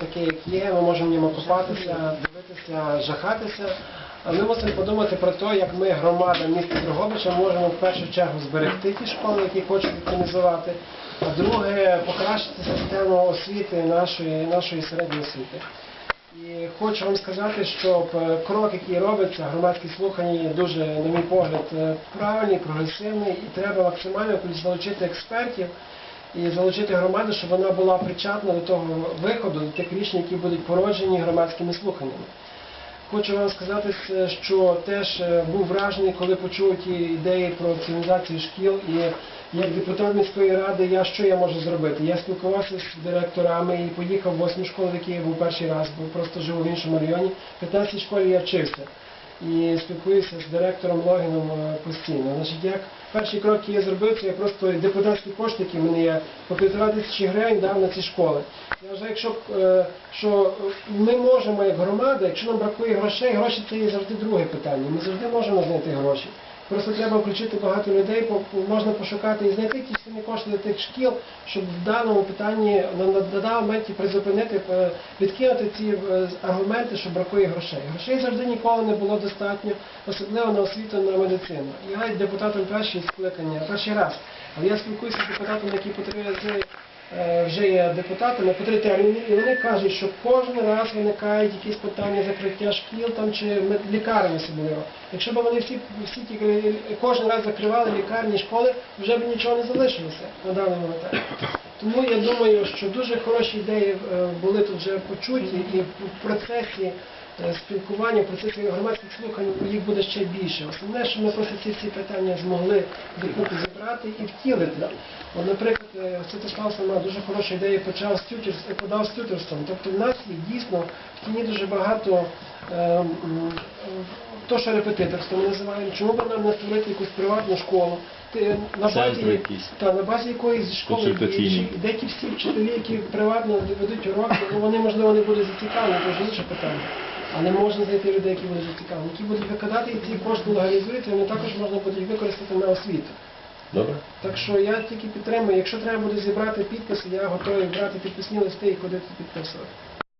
Таке, як є, ми можемо в ньому купатися, дивитися, жахатися. А ми мусимо подумати про те, як ми, громада міста Дрогобича, можемо в першу чергу зберегти ті школи, які хочуть організувати. А друге, покращити систему освіти нашої, нашої середньої освіти. І хочу вам сказати, що е, крок, який робиться, громадські слухання дуже, на мій погляд, е, правильний, прогресивний, і треба максимально залучити експертів і залучити громаду, щоб вона була причетна до того виходу, до тих рішень, які будуть породжені громадськими слуханнями. Хочу вам сказати, е, що теж е, був вражений, коли почув ті ідеї про цивілізацію шкіл. І як депутат міської ради, я що я можу зробити? Я спілкувався з директорами і поїхав в восьму школу, в якій я був перший раз, бо просто живу в іншому районі. В 15 школі я вчився і спілкуюся з директором Логіном е, постійно. Значить, як перший крок, я зробив, це я просто депутатські кошти, які в є, по півтора тисячі гривень дав на ці школи. Я вже якщо е, що ми можемо як громада, якщо нам бракує грошей, гроші це є завжди друге питання. Ми завжди можемо знайти гроші. Просто треба включити багато людей, можна пошукати і знайти ті самі кошти для тих шкіл, щоб в даному питанні на, даному моменті призупинити, е, відкинути ці е, аргументи, що бракує грошей. Грошей завжди ніколи не було достатньо, особливо на освіту, на медицину. Я депутатом першого скликання, перший раз. Але я спілкуюся з депутатами, які по три рази е, вже є депутатами по три терміни, і вони кажуть, що кожен раз виникають якісь питання закриття шкіл там чи лікарень особливо. Якщо б вони всі, всі тільки кожен раз закривали лікарні, школи, вже б нічого не залишилося на даному етапі. Тому я думаю, що дуже хороші ідеї е, були тут вже почуті, і в процесі е, спілкування, в процесі громадських слухань їх буде ще більше. Основне, що ми просто ці всі питання змогли докупи зібрати і втілити. От, наприклад, е, Святослав сама дуже хорошу ідею почав з тютерс- подав з тютерством. Тобто в нас є дійсно в тіні дуже багато то, що репетиторство ми називаємо. Чому б нам не створити якусь приватну школу? Ти- На базі, та, на базі якоїсь школи деякі всі вчителі, які приватно ведуть уроки, ну вони можливо не будуть зацікавлені, це вже інше питання. Але можна знайти людей, які будуть зацікавлені, які будуть викладати і ці кошти легалізуються, вони також можна буде використати на освіту. Добре? Так що я тільки підтримую, якщо треба буде зібрати підписи, я готовий брати підписні листи і ходити підписувати.